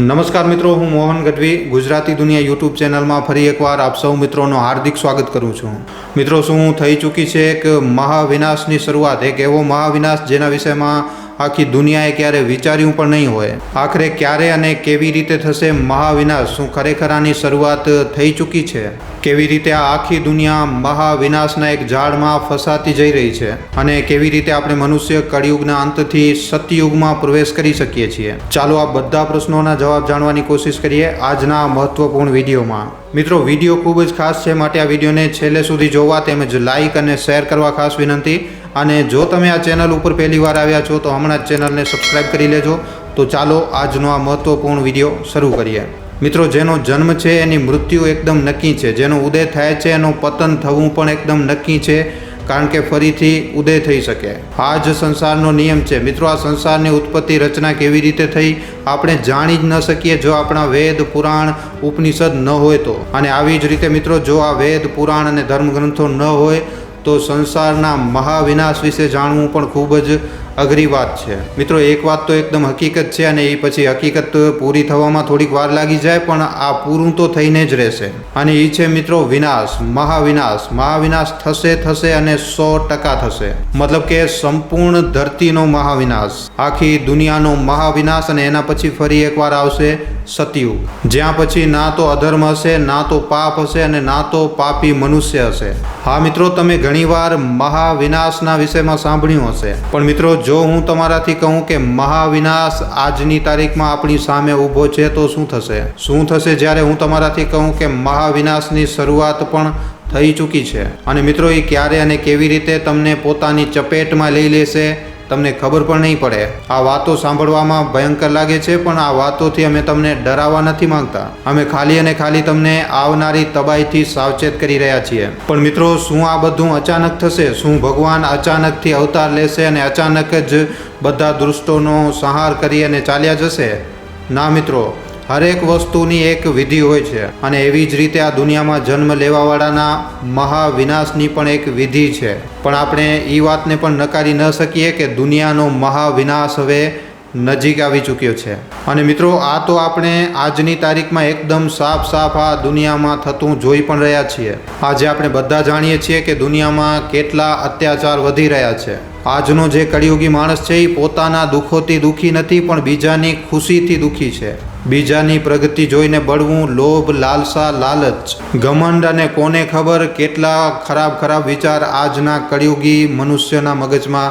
નમસ્કાર મિત્રો, હું મોહન ગઢવી. ગુજરાતી દુનિયા યુટ્યુબ ચેનલમાં ફરી એકવાર આપ સૌ મિત્રોનો હાર્દિક સ્વાગત કરું છું. મિત્રો, શું થઈ ચૂકી છે એક મહાવિનાશની શરૂઆત? એક એવો મહાવિનાશ જેના વિષયમાં આખી દુનિયાએ ક્યારે વિચાર્યું પણ નહીં હોય. આખરે ક્યારે અને કેવી રીતે થશે મહાવિનાશ? શું ખરેખર આની શરૂઆત થઈ ચૂકી છે? કેવી રીતે આ આખી દુનિયા મહાવિનાશના એક ઝાડમાં ફસાતી જઈ રહી છે અને કેવી રીતે આપણે મનુષ્ય કળિયુગના અંતથી સતયુગમાં પ્રવેશ કરી શકીએ છીએ. ચાલો આ બધા પ્રશ્નોના જવાબ જાણવાની કોશિશ કરીએ આજના મહત્વપૂર્ણ વિડીયોમાં. મિત્રો, વીડિયો ખૂબ જ ખાસ છે, માટે આ વિડીયોને છેલ્લે સુધી જોવા તેમજ લાઇક અને શેર કરવા ખાસ વિનંતી. અને જો તમે આ ચેનલ ઉપર પહેલી વાર આવ્યા છો, તો હમણાં જ ચેનલને સબસ્ક્રાઇબ કરી લેજો. તો ચાલો આજનો આ મહત્વપૂર્ણ વીડિયો શરૂ કરીએ. મિત્રો, જેનો જન્મ છે એની મૃત્યુ એકદમ નક્કી છે. જેનો ઉદય થાય છે એનું પતન થવું પણ એકદમ નક્કી છે, કારણ કે ફરીથી ઉદય થઈ શકે. આ જ સંસારનો નિયમ છે. મિત્રો, આ સંસારની ઉત્પત્તિ રચના કેવી રીતે થઈ, આપણે જાણી જ ન શકીએ જો આપણા વેદ, પુરાણ, ઉપનિષદ ન હોય તો. અને આવી જ રીતે મિત્રો, જો આ વેદ, પુરાણ અને ધર્મગ્રંથો ન હોય, તો સંસારના મહાવિનાશ વિશે જાણવું પણ ખૂબ જ અઘરી વાત છે. મિત્રો, એક વાત તો એકદમ હકીકત છે અને એ પછી હકીકત પૂરી થવામાં થોડીક વાર લાગી જાય, પણ આ પૂરું તો થઈને જ રહેશે. અને એ છે, મિત્રો, વિનાશ, મહાવિનાશ. મહાવિનાશ થશે થશે અને સો ટકા થશે. મતલબ કે સંપૂર્ણ ધરતીનો મહાવિનાશ. આખી દુનિયાનો મહાવિનાશ અને એના પછી ફરી એકવાર આવશે સતયુગ. જ્યાં પછી ના તો અધર્મ હશે, ના તો પાપ હશે અને ના તો પાપી મનુષ્ય હશે. હા, મિત્રો, તમે ઘણીવાર મહાવિનાશના વિષયમાં સાંભળ્યું હશે. પણ મિત્રો જો હું તમારાથી કહું કે મહાવિનાશ આજની તારીખમાં આપણી સામે ઊભો છે, તો શું થશે? શું થશે જ્યારે હું તમારાથી કહું કે મહાવિનાશની શરૂઆત પણ થઈ ચૂકી છે? અને મિત્રો, એ ક્યારે અને કેવી રીતે તમને પોતાની ચપેટમાં લઈ લેશે? તમને ખબર પણ નહીં પડે. આ વાતો સાંભળવામાં ભયંકર લાગે છે, પણ આ વાતોથી અમે તમને ડરાવવા નથી માંગતા. અમે ખાલી અને ખાલી તમને આવનારી તબાહીથી સાવચેત કરી રહ્યા છીએ. પણ મિત્રો, શું આ બધું અચાનક થશે? શું ભગવાન અચાનકથી અવતાર લેશે અને અચાનક જ બધા દૃષ્ટોનો સંહાર કરી અને ચાલ્યા જશે? ના મિત્રો હરેક વસ્તુની એક વિધિ હોય છે અને એવી જ રીતે આ દુનિયામાં જન્મ લેવાવાળાના મહાવિનાશની પણ એક વિધિ છે. પણ આપણે એ વાતને પણ નકારી ન શકીએ કે દુનિયાનો મહાવિનાશ હવે નજીક આવી ચૂક્યો છે. અને મિત્રો, આ તો આપણે આજની તારીખમાં એકદમ સાફ સાફ આ દુનિયામાં થતું જોઈ પણ રહ્યા છીએ. આજે આપણે બધા જાણીએ છીએ કે દુનિયામાં કેટલા અત્યાચાર વધી રહ્યા છે. આજનો જે કળિયુગી માણસ છે એ પોતાના દુઃખોથી દુઃખી નથી, પણ બીજાની ખુશીથી દુઃખી છે. બીજાની પ્રગતિ જોઈને બળવું, લોભ, લાલસા, લાલચ. ઘમંડ અને કોને ખબર? કેટલા ખરાબ ખરાબ વિચાર આજના કળિયુગી મનુષ્યના મગજમાં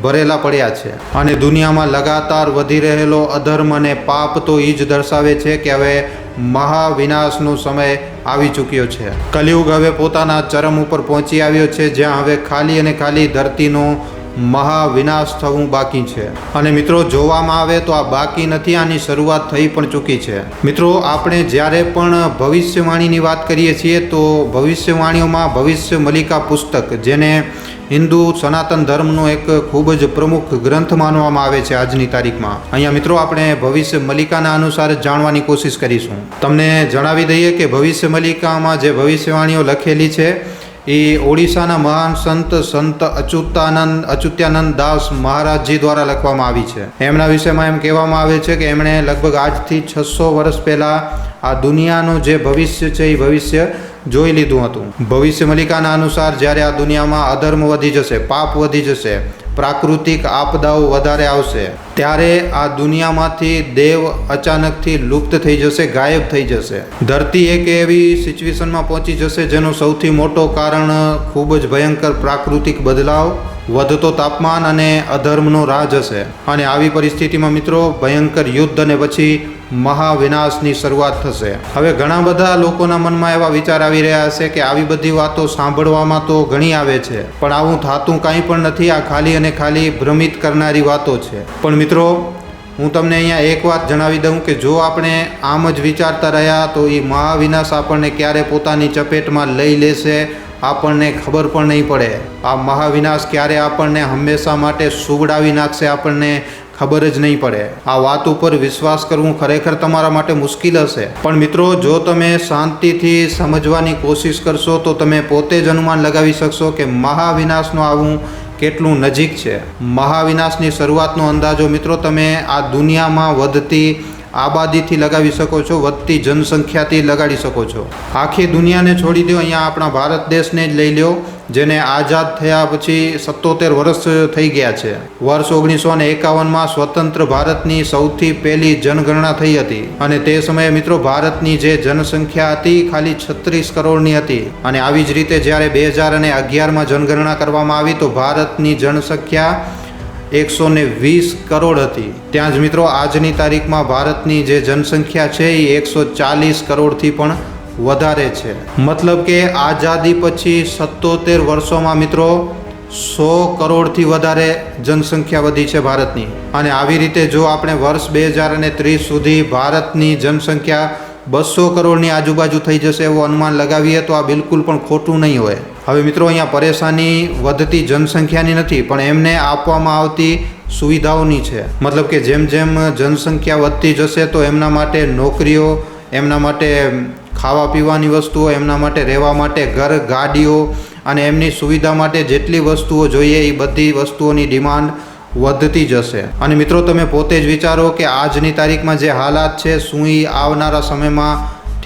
ભરેલા પડ્યા છે. અને દુનિયામાં લગાતાર વધી રહેલો અધર્મ અને પાપ તો એ જ દર્શાવે છે કે હવે મહાવિનાશનો સમય આવી ચૂક્યો છે. કલિયુગ હવે પોતાના ચરમ ઉપર પહોંચી આવ્યો છે, જ્યાં હવે ખાલી અને ખાલી ધરતીનો મહાવિનાશ થવું બાકી છે. અને મિત્રો, જોવામાં આવે તો આ બાકી નથી, આની શરૂઆત થઈ પણ ચૂકી છે. મિત્રો, આપણે જ્યારે પણ ભવિષ્યવાણીની વાત કરીએ છીએ, તો ભવિષ્યવાણીઓમાં ભવિષ્ય મલિકા પુસ્તક, જેને હિન્દુ સનાતન ધર્મનો એક ખૂબ જ પ્રમુખ ગ્રંથ માનવામાં આવે છે આજની તારીખમાં. અહીંયા મિત્રો, આપણે ભવિષ્ય મલિકાના અનુસાર જાણવાની કોશિશ કરીશું. તમને જણાવી દઈએ કે ભવિષ્ય મલિકામાં જે ભવિષ્યવાણીઓ લખેલી છે એ ઓડિશાના મહાન સંત સંત અચ્યુતાનંદ અચ્યુત્યાનંદ દાસ મહારાજજી દ્વારા લખવામાં આવી છે. એમના વિષયમાં એમ કહેવામાં આવે છે કે એમણે લગભગ આજથી છસો વર્ષ પહેલાં આ દુનિયાનું જે ભવિષ્ય છે એ ભવિષ્ય જોઈ લીધું હતું. ભવિષ્ય મલિકાના અનુસાર જ્યારે આ દુનિયામાં અધર્મ વધી જશે, પાપ વધી જશે, પ્રાકૃતિક આપદાઓ વધારે આવશે, ત્યારે આ દુનિયામાંથી દેવ અચાનકથી લુપ્ત થઈ જશે, ગાયબ થઈ જશે. ધરતી એક એવી સિચ્યુએશનમાં પહોંચી જશે જેનું સૌથી મોટો કારણ ખૂબ જ ભયંકર પ્રાકૃતિક બદલાવ વધતો તાપમાન અને અધર્મનો રાજ હશે. અને આવી પરિસ્થિતિમાં મિત્રો, ભયંકર યુદ્ધ અને પછી મહાવિનાશની શરૂઆત થશે. હવે ઘણા બધા લોકોના મનમાં એવા વિચાર આવી રહ્યા હશે કે આવી બધી વાતો સાંભળવામાં તો ઘણી આવે છે, પણ આવું થતું કાંઈ પણ નથી. આ ખાલી અને ખાલી ભ્રમિત કરનારી વાતો છે. પણ મિત્રો, હું તમને અહીંયા એક વાત જણાવી દઉં કે જો આપણે આમ જ વિચારતા રહ્યા તો એ મહાવિનાશ આપણને ક્યારે પોતાની ચપેટમાં લઈ લેશે આપણને ખબર પણ નહીં પડે. આ મહાવિનાશ ક્યારે આપણને હંમેશા માટે સુવડાવી નાખશે આપણને ખબર જ નહીં પડે. આ વાત ઉપર વિશ્વાસ કરવું ખરેખર તમારા માટે મુશ્કેલ હશે. પણ મિત્રો, જો તમે શાંતિથી સમજવાની કોશિશ કરશો, તો તમે પોતે જ અનુમાન લગાવી શકશો કે મહાવિનાશનું આવું કેટલું નજીક છે. મહાવિનાશની શરૂઆતનો અંદાજો મિત્રો, તમે આ દુનિયામાં વધતી આબાદીથી લગાવી શકો છો, વધતી જનસંખ્યાથી લગાડી શકો છો. આખી દુનિયાને છોડી દો, અહીંયા આપણા ભારત દેશને જ લઈ લ્યો, જેને આઝાદ થયા પછી સત્તોતેર વર્ષ થઈ ગયા છે. વર્ષ ઓગણીસો ને એકાવનમાં સ્વતંત્ર ભારતની સૌથી પહેલી જનગણના થઈ હતી. અને તે સમયે મિત્રો, ભારતની જે જનસંખ્યા હતી, ખાલી છત્રીસ કરોડની હતી. અને આવી જ રીતે જ્યારે બે હજાર અને અગિયારમાં જનગણના કરવામાં આવી, તો ભારતની જનસંખ્યા એકસો ને વીસ કરોડ હતી. ત્યાં જ મિત્રો, આજની તારીખમાં ભારતની જે જનસંખ્યા છે, એ એકસો ચાલીસ કરોડથી પણ વધારે છે. મતલબ કે આઝાદી પછી સત્તોતેર વર્ષોમાં મિત્રો, સો કરોડથી વધારે જનસંખ્યા વધી છે ભારતની. અને આવી રીતે જો આપણે વર્ષ બે હજાર અને ત્રીસ સુધી ભારતની જનસંખ્યા બસો કરોડની આજુબાજુ થઈ જશે એવું અનુમાન લગાવીએ, તો આ બિલકુલ પણ ખોટું નહીં હોય. હવે મિત્રો અહીંયા પરેશાની વધતી જનસંખ્યાની નથી, પણ એમને આપવામાં આવતી સુવિધાઓની છે. મતલબ કે જેમ જેમ જનસંખ્યા વધતી જશે તો એમના માટે નોકરીઓ, એમના માટે ખાવા પીવાની વસ્તુઓ, એમના માટે રહેવા માટે ઘર, ગાડીઓ અને એમની સુવિધા માટે જેટલી વસ્તુઓ જોઈએ એ બધી વસ્તુઓની ડિમાન્ડ વધતી જશે. અને મિત્રો તમે પોતે જ વિચારો કે આજની તારીખમાં જે હાલાત છે શું એ આવનારા સમયમાં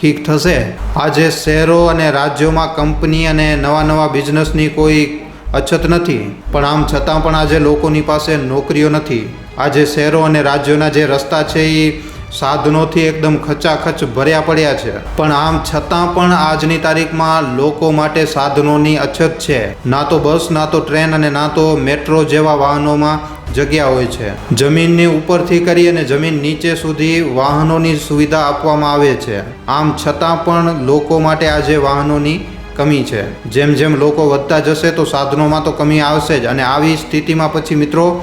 ઠીક થશે? આજે શહેરો અને રાજ્યોમાં કંપની અને નવા નવા બિઝનેસની કોઈ અછત નથી. પણ આમ છતાં પણ આજે લોકોની પાસે નોકરીઓ નથી. આજે શહેરો અને રાજ્યોના જે રસ્તા છે એ સાધનોથી એકદમ ખચાખચ ભર્યા પડ્યા છે. પણ આમ છતાં પણ આજની તારીખમાં લોકો માટે સાધનોની અછત છે. ના તો બસ, ના તો ટ્રેન અને ના તો મેટ્રો જેવા વાહનોમાં જગ્યા હોય છે. જમીનની ઉપરથી કરી અને જમીન નીચે સુધી વાહનોની સુવિધા આપવામાં આવે છે. આમ છતાં પણ લોકો માટે આજે વાહનોની કમી છે. જેમ જેમ લોકો વધતા જશે તો સાધનોમાં તો કમી આવશે જ. અને આવી સ્થિતિમાં પછી મિત્રો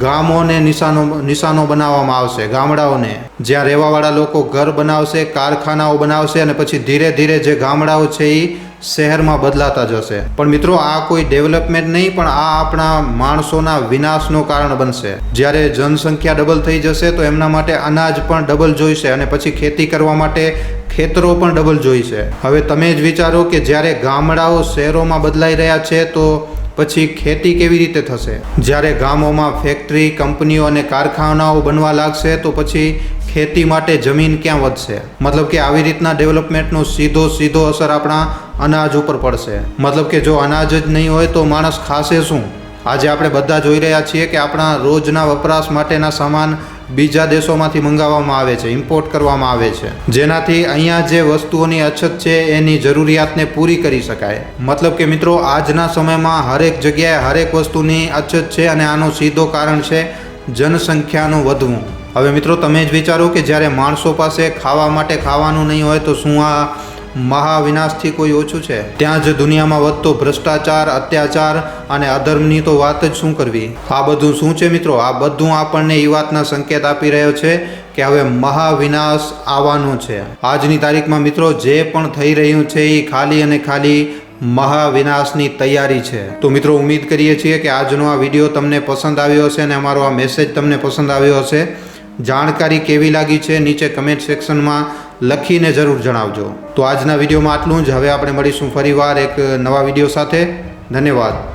ગામોને નિશાનો નિશાનો બનાવવામાં આવશે, ગામડાઓને. જ્યાં રહેવાવાળા લોકો ઘર બનાવશે, કારખાનાઓ બનાવશે અને પછી ધીરે ધીરે જે ગામડાઓ છે એ શહેરમાં બદલાતા જશે. પણ મિત્રો, આ કોઈ ડેવલપમેન્ટ નહીં, પણ આ આપણા માણસોના વિનાશનું કારણ બનશે. જ્યારે જનસંખ્યા ડબલ થઈ જશે, તો એમના માટે અનાજ પણ ડબલ જોઈશે અને પછી ખેતી કરવા માટે ખેતરો પણ ડબલ જોઈશે. હવે તમે જ વિચારો કે જ્યારે ગામડાઓ શહેરોમાં બદલાઈ રહ્યા છે, તો પછી ખેતી કેવી રીતે થશે? જ્યારે ગામોમાં ફેક્ટરી કંપનીઓ અને કારખાનાઓ બનવા લાગશે, તો પછી ખેતી માટે જમીન ક્યાં વધશે? મતલબ કે આવી રીતના ડેવલપમેન્ટનો સીધો સીધો અસર આપણા અનાજ ઉપર પડશે. મતલબ કે જો અનાજ જ નહીં હોય, તો માણસ ખાશે શું? આજે આપણે બધા જોઈ રહ્યા છીએ કે આપણા રોજના વપરાશ માટેના સામાન બીજા દેશોમાંથી મંગાવવામાં આવે છે ઇમ્પોર્ટ કરવામાં આવે છે. જેનાથી અહીંયા જે વસ્તુઓની અછત છે, એની જરૂરિયાતને પૂરી કરી શકાય. મતલબ કે મિત્રો, આજના સમયમાં હરેક જગ્યાએ હરેક વસ્તુની અછત છે અને આનું સીધો કારણ છે જનસંખ્યાનું વધવું. હવે મિત્રો, તમે જ વિચારો કે જ્યારે માણસો પાસે ખાવા માટે ખાવાનું નહીં હોય તો શું આ મહાવિનાશથી કોઈ ઓછું છે? ત્યાં જ દુનિયામાં વધતો ભ્રષ્ટાચાર, અત્યાચાર અને અધર્મની તો વાત જ શું કરવી? આ બધું શું છે મિત્રો? આ બધું આપણને એ વાતના સંકેત આપી રહ્યો છે કે હવે મહાવિનાશ આવવાનો છે. આજની તારીખમાં મિત્રો જે પણ થઈ રહ્યું છે એ ખાલી અને ખાલી મહાવિનાશની તૈયારી છે. તો મિત્રો ઉમ્મીદ કરીએ છીએ કે આજનો આ વીડિયો તમને પસંદ આવ્યો હશે અને અમારો આ મેસેજ તમને પસંદ આવ્યો હશે. જાણકારી કેવી લાગી છે નીચે કમેન્ટ સેક્શનમાં લખીને જરૂર જણાવજો. તો આજના વિડીયોમાં આટલું જ. હવે આપણે મળીશું ફરીવાર એક નવા વીડિયો સાથે. ધન્યવાદ.